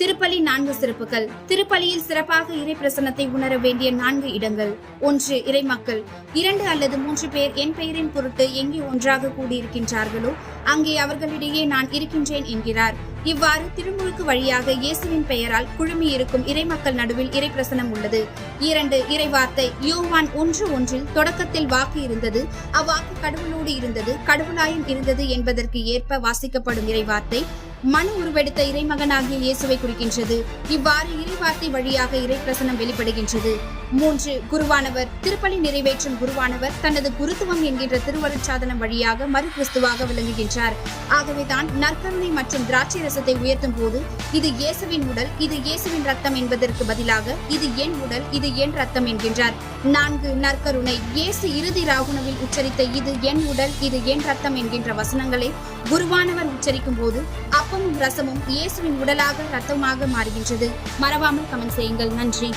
திருப்பலி நான்கு சிறப்புகள். திருப்பலியில் சிறப்பாக இறை பிரசன்னத்தை உணர வேண்டிய நான்கு இடங்கள். ஒன்று இறைமக்கள் இரண்டு அல்லது மூன்று பேர் என் பெயரின் பொருட்டு எங்கே ஒன்றாக கூடியிருக்கின்றார்களோ அங்கே அவர்களிடையே நான் இருக்கின்றேன் என்கிறார். இவ்வாறு திருமுழுக்கு வழியாக இயேசுவின் பெயரால் குழுமி இருக்கும் இறைமக்கள் நடுவில் இறை பிரசனம் உள்ளது. இரண்டு இறைவார்த்தை. யோவான் ஒன்று ஒன்றில் தொடக்கத்தில் வாக்கு இருந்தது. அவ்வாக்கு கடவுளோடு இருந்தது. கடவுளாயும் இருந்தது என்பதற்கு ஏற்ப வாசிக்கப்படும் இறைவார்த்தை. மனு உருவெடுத்த இறைமகனாகிய இயேசுவை குறிக்கின்றது. இவ்வாறு இறைவார்த்தை வழியாக இறைப்பிரசனம் வெளிப்படுகின்றது. மூன்று குருவானவர். திருப்பலி நிறைவேற்றும் குருவானவர் தனது குருத்துவம் என்கின்ற திருவருட்சாதனம் வழியாக மறு கிறிஸ்துவாக விளங்குகின்றார் ஆகவேதான் நற்கருணை மற்றும் திராட்சை ரசத்தை உயர்த்தும் போது இது இயேசுவின் உடல் இது இயேசுவின் ரத்தம் என்பதற்கு பதிலாக இது என் உடல் இது என் ரத்தம் என்கின்றார். நான்கு நற்கருணை. இயேசு இறுதி ராகுணவில் உச்சரித்த இது என் உடல் இது என் ரத்தம் என்கின்ற வசனங்களை குருவானவர் உச்சரிக்கும் போது அப்பமும் ரசமும் இயேசுவின் உடலாக ரத்தமாக மாறுகின்றது. மறவாமல் கமெண்ட் செய்யுங்கள். நன்றி.